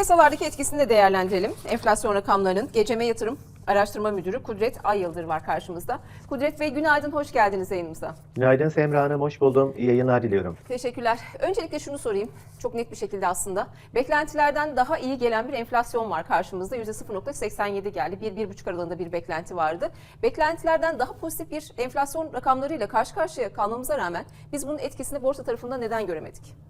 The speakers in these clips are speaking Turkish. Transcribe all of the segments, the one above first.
Piyasalardaki etkisini de değerlendirelim. Enflasyon rakamlarının Geceme Yatırım Araştırma Müdürü Kudret Ay Yıldır var karşımızda. Kudret Bey günaydın, hoş geldiniz yayınımıza. Günaydın Semra Hanım, hoş buldum. İyi yayınlar diliyorum. Teşekkürler. Öncelikle şunu sorayım. Çok net bir şekilde aslında. Beklentilerden daha iyi gelen bir enflasyon var karşımızda. %0.87 geldi. 1-1,5 aralığında bir beklenti vardı. Beklentilerden daha pozitif bir enflasyon rakamlarıyla karşı karşıya kalmamıza rağmen biz bunun etkisini borsa tarafında neden göremedik?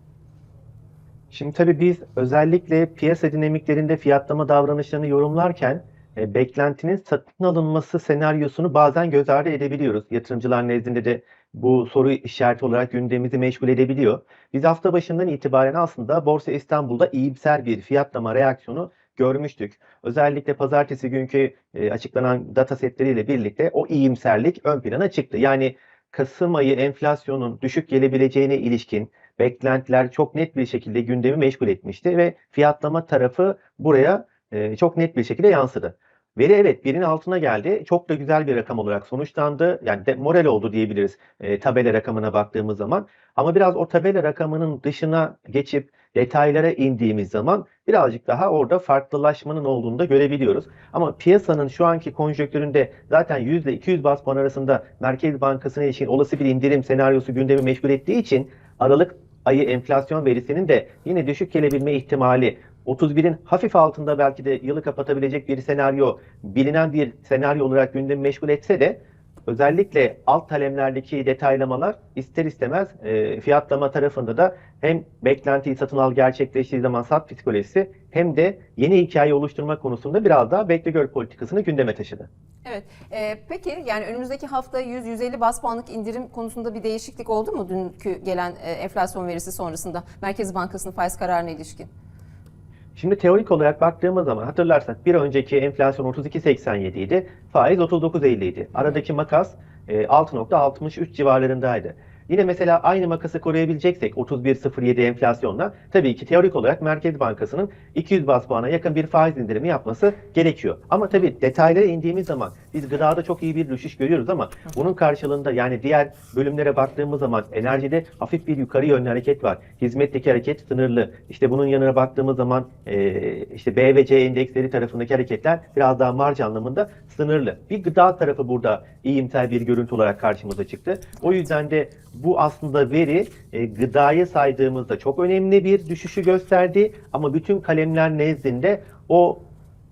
Şimdi tabii biz özellikle piyasa dinamiklerinde fiyatlama davranışlarını yorumlarken e, beklentinin satın alınması senaryosunu bazen göz ardı edebiliyoruz. Yatırımcılar nezdinde de bu soru işareti olarak gündemimizi meşgul edebiliyor. Biz hafta başından itibaren aslında Borsa İstanbul'da iyimser bir fiyatlama reaksiyonu görmüştük. Özellikle pazartesi günkü e, açıklanan data setleriyle birlikte o iyimserlik ön plana çıktı. Yani Kasım ayı enflasyonun düşük gelebileceğine ilişkin beklentiler çok net bir şekilde gündemi meşgul etmişti ve fiyatlama tarafı buraya e, çok net bir şekilde yansıdı. Veri evet birin altına geldi. Çok da güzel bir rakam olarak sonuçlandı. Yani de moral oldu diyebiliriz e, tabela rakamına baktığımız zaman. Ama biraz o tabela rakamının dışına geçip detaylara indiğimiz zaman birazcık daha orada farklılaşmanın olduğunu da görebiliyoruz. Ama piyasanın şu anki konjonktüründe zaten %200 bas puan arasında Merkez Bankası'na ilişkin olası bir indirim senaryosu gündemi meşgul ettiği için Aralık ayı enflasyon verisinin de yine düşük gelebilme ihtimali 31'in hafif altında belki de yılı kapatabilecek bir senaryo bilinen bir senaryo olarak gündemi meşgul etse de özellikle alt kalemlerdeki detaylamalar ister istemez e, fiyatlama tarafında da hem beklentiyi satın al gerçekleştiği zaman sat psikolojisi hem de yeni hikaye oluşturma konusunda biraz daha bekle gör politikasını gündeme taşıdı. Evet. Ee, peki yani önümüzdeki hafta 100-150 bas puanlık indirim konusunda bir değişiklik oldu mu dünkü gelen e, enflasyon verisi sonrasında Merkez Bankası'nın faiz kararına ilişkin? Şimdi teorik olarak baktığımız zaman hatırlarsak bir önceki enflasyon 32.87 idi. Faiz 39.50 idi. Aradaki makas e, 6.63 civarlarındaydı. Yine mesela aynı makası koruyabileceksek 31.07 enflasyonla tabii ki teorik olarak Merkez Bankası'nın 200 bas puana yakın bir faiz indirimi yapması gerekiyor. Ama tabii detaylara indiğimiz zaman biz gıdada çok iyi bir düşüş görüyoruz ama bunun karşılığında yani diğer bölümlere baktığımız zaman enerjide hafif bir yukarı yönlü hareket var. Hizmetteki hareket sınırlı. İşte bunun yanına baktığımız zaman e, işte B ve C endeksleri tarafındaki hareketler biraz daha marj anlamında sınırlı. Bir gıda tarafı burada iyimser bir görüntü olarak karşımıza çıktı. O yüzden de bu aslında veri e, gıdayı saydığımızda çok önemli bir düşüşü gösterdi ama bütün kalemler nezdinde o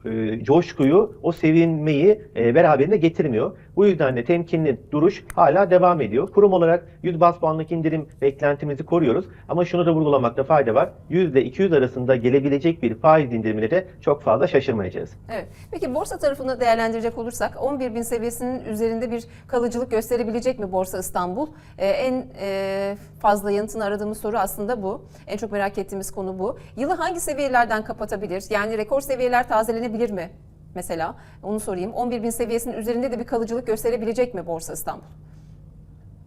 e, coşkuyu, o sevinmeyi e, beraberinde getirmiyor. Bu yüzden de temkinli duruş hala devam ediyor. Kurum olarak 100 bas puanlık indirim beklentimizi koruyoruz. Ama şunu da vurgulamakta fayda var. %200 arasında gelebilecek bir faiz indirimine de çok fazla şaşırmayacağız. Evet. Peki borsa tarafını değerlendirecek olursak 11 bin seviyesinin üzerinde bir kalıcılık gösterebilecek mi Borsa İstanbul? Ee, en e, fazla yanıtını aradığımız soru aslında bu. En çok merak ettiğimiz konu bu. Yılı hangi seviyelerden kapatabilir? Yani rekor seviyeler tazelenebilir mi? Mesela onu sorayım. 11 bin seviyesinin üzerinde de bir kalıcılık gösterebilecek mi Borsa İstanbul?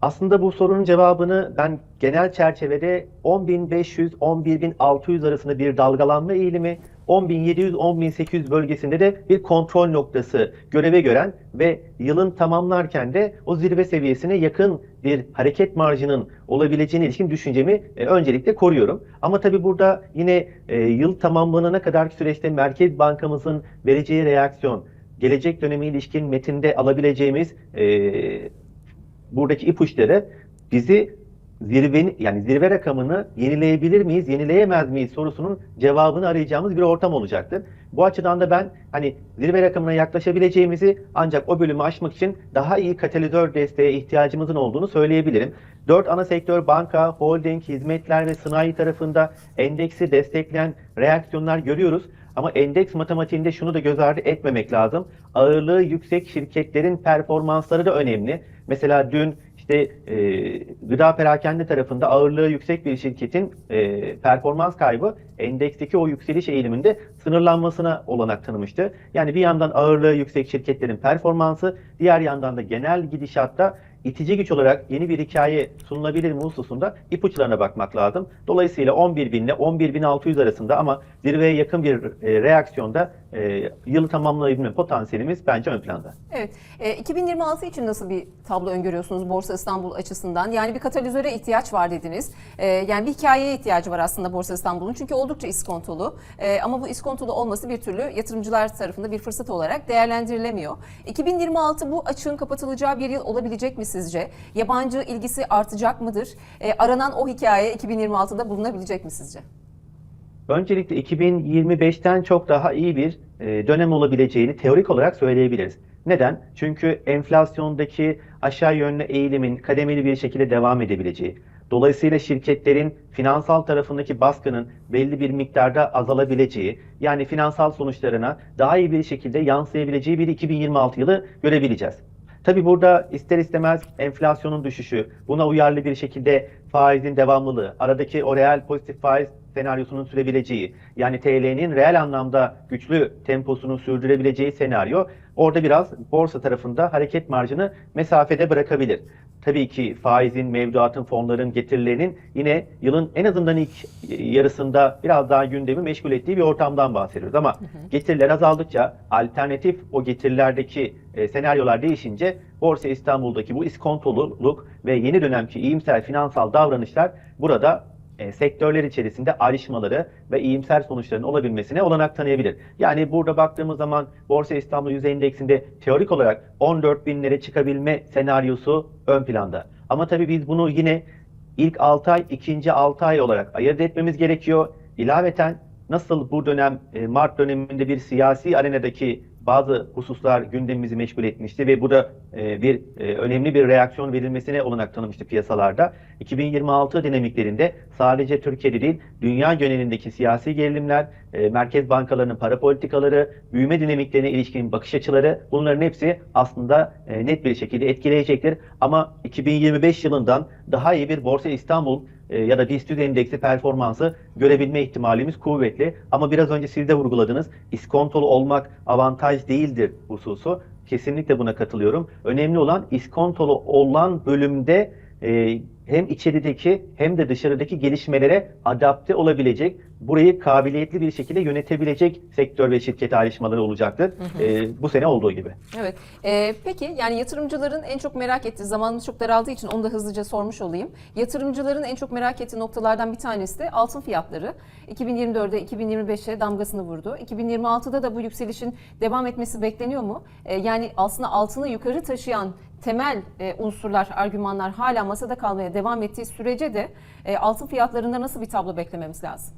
Aslında bu sorunun cevabını ben genel çerçevede 10.500-11.600 arasında bir dalgalanma eğilimi, 10.700-10.800 bölgesinde de bir kontrol noktası göreve gören ve yılın tamamlarken de o zirve seviyesine yakın bir hareket marjının olabileceğine ilişkin düşüncemi e, öncelikle koruyorum. Ama tabii burada yine e, yıl tamamlanana kadar süreçte Merkez Bankamızın vereceği reaksiyon, gelecek dönemi ilişkin metinde alabileceğimiz e, buradaki ipuçları bizi zirvenin yani zirve rakamını yenileyebilir miyiz, yenileyemez miyiz sorusunun cevabını arayacağımız bir ortam olacaktır. Bu açıdan da ben hani zirve rakamına yaklaşabileceğimizi ancak o bölümü aşmak için daha iyi katalizör desteğe ihtiyacımızın olduğunu söyleyebilirim. Dört ana sektör banka, holding, hizmetler ve sanayi tarafında endeksi destekleyen reaksiyonlar görüyoruz. Ama endeks matematiğinde şunu da göz ardı etmemek lazım. Ağırlığı yüksek şirketlerin performansları da önemli. Mesela dün işte e, gıda perakende tarafında ağırlığı yüksek bir şirketin e, performans kaybı endeksteki o yükseliş eğiliminde sınırlanmasına olanak tanımıştı. Yani bir yandan ağırlığı yüksek şirketlerin performansı, diğer yandan da genel gidişatta itici güç olarak yeni bir hikaye sunulabilir mi hususunda ipuçlarına bakmak lazım. Dolayısıyla 11.000 ile 11.600 arasında ama zirveye yakın bir e, reaksiyonda e, yılı tamamlayabilme potansiyelimiz bence ön planda. Evet. E, 2026 için nasıl bir tablo öngörüyorsunuz Borsa İstanbul açısından? Yani bir katalizöre ihtiyaç var dediniz. E, yani bir hikayeye ihtiyacı var aslında Borsa İstanbul'un. Çünkü oldukça iskontolu. E, ama bu iskontolu olması bir türlü yatırımcılar tarafında bir fırsat olarak değerlendirilemiyor. 2026 bu açığın kapatılacağı bir yıl olabilecek mi sizce? Yabancı ilgisi artacak mıdır? E, aranan o hikaye 2026'da bulunabilecek mi sizce? Öncelikle 2025'ten çok daha iyi bir e, dönem olabileceğini teorik olarak söyleyebiliriz. Neden? Çünkü enflasyondaki aşağı yönlü eğilimin kademeli bir şekilde devam edebileceği, dolayısıyla şirketlerin finansal tarafındaki baskının belli bir miktarda azalabileceği, yani finansal sonuçlarına daha iyi bir şekilde yansıyabileceği bir 2026 yılı görebileceğiz. Tabi burada ister istemez enflasyonun düşüşü, buna uyarlı bir şekilde faizin devamlılığı, aradaki o reel pozitif faiz senaryosunun sürebileceği, yani TL'nin reel anlamda güçlü temposunu sürdürebileceği senaryo orada biraz borsa tarafında hareket marjını mesafede bırakabilir. Tabii ki faizin, mevduatın, fonların getirilerinin yine yılın en azından ilk yarısında biraz daha gündemi meşgul ettiği bir ortamdan bahsediyoruz. Ama getiriler azaldıkça alternatif o getirilerdeki e, senaryolar değişince Borsa İstanbul'daki bu iskontoluluk ve yeni dönemki iyimser finansal davranışlar burada e, sektörler içerisinde ayrışmaları ve iyimser sonuçların olabilmesine olanak tanıyabilir. Yani burada baktığımız zaman Borsa İstanbul Yüzde Endeksinde teorik olarak 14 binlere çıkabilme senaryosu ön planda. Ama tabii biz bunu yine ilk 6 ay, ikinci 6 ay olarak ayırt etmemiz gerekiyor. İlaveten nasıl bu dönem e, Mart döneminde bir siyasi arenadaki bazı hususlar gündemimizi meşgul etmişti ve bu da e, bir e, önemli bir reaksiyon verilmesine olanak tanımıştı piyasalarda. 2026 dinamiklerinde sadece Türkiye'de değil, dünya genelindeki siyasi gerilimler, e, merkez bankalarının para politikaları, büyüme dinamiklerine ilişkin bakış açıları bunların hepsi aslında e, net bir şekilde etkileyecektir. Ama 2025 yılından daha iyi bir Borsa İstanbul e, ya da BIST endeksi performansı görebilme ihtimalimiz kuvvetli. Ama biraz önce siz de vurguladınız. İskontolu olmak avantaj değildir hususu. Kesinlikle buna katılıyorum. Önemli olan iskontolu olan bölümde e, hem içerideki hem de dışarıdaki gelişmelere adapte olabilecek, burayı kabiliyetli bir şekilde yönetebilecek sektör ve şirket ayrışmaları olacaktır. E, bu sene olduğu gibi. Evet. Ee, peki yani yatırımcıların en çok merak ettiği zamanımız çok daraldığı için onu da hızlıca sormuş olayım. Yatırımcıların en çok merak ettiği noktalardan bir tanesi de altın fiyatları. 2024'de 2025'e damgasını vurdu. 2026'da da bu yükselişin devam etmesi bekleniyor mu? Ee, yani aslında altını yukarı taşıyan temel e, unsurlar, argümanlar hala masada kalmaya devam ettiği sürece de e, altın fiyatlarında nasıl bir tablo beklememiz lazım?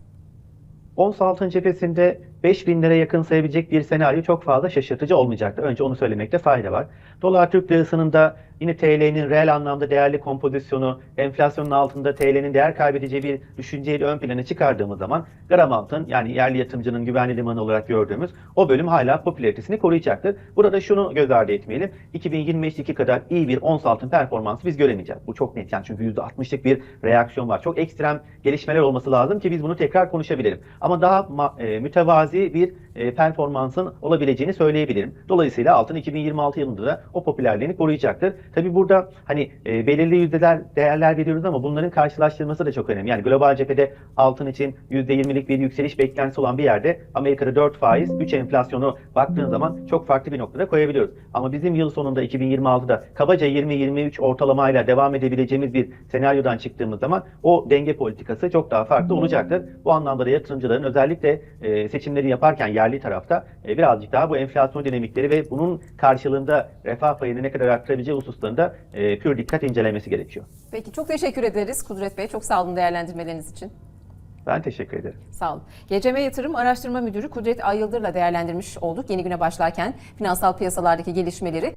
Ons altın cephesinde 5000 lira yakın sayabilecek bir senaryo çok fazla şaşırtıcı olmayacaktır. Önce onu söylemekte fayda var. Dolar Türk lirasının da yine TL'nin reel anlamda değerli kompozisyonu, enflasyonun altında TL'nin değer kaybedeceği bir düşünceyi ön plana çıkardığımız zaman gram altın yani yerli yatırımcının güvenli limanı olarak gördüğümüz o bölüm hala popülaritesini koruyacaktır. Burada şunu göz ardı etmeyelim. 2025'teki kadar iyi bir ons altın performansı biz göremeyeceğiz. Bu çok net yani çünkü %60'lık bir reaksiyon var. Çok ekstrem gelişmeler olması lazım ki biz bunu tekrar konuşabilirim. Ama daha e, mütevazi bir e, performansın olabileceğini söyleyebilirim. Dolayısıyla altın 2026 yılında da o popülerliğini koruyacaktır. Tabi burada hani e, belirli yüzdeler değerler veriyoruz ama bunların karşılaştırılması da çok önemli. Yani global cephede altın için %20'lik bir yükseliş beklentisi olan bir yerde Amerika'da 4 faiz, 3 enflasyonu baktığın zaman çok farklı bir noktada koyabiliyoruz. Ama bizim yıl sonunda 2026'da kabaca 20-23 ortalamayla devam edebileceğimiz bir senaryodan çıktığımız zaman o denge politikası çok daha farklı olacaktır. Bu anlamda da yatırımcıların özellikle e, seçimleri yaparken yerli tarafta e, birazcık daha bu enflasyon dinamikleri ve bunun karşılığında refah payını ne kadar arttırabileceği hususlarında e, pür dikkat incelemesi gerekiyor. Peki çok teşekkür ederiz Kudret Bey. Çok sağ olun değerlendirmeleriniz için. Ben teşekkür ederim. Sağ olun. GCM Yatırım Araştırma Müdürü Kudret Ay Yıldır'la değerlendirmiş olduk yeni güne başlarken finansal piyasalardaki gelişmeleri.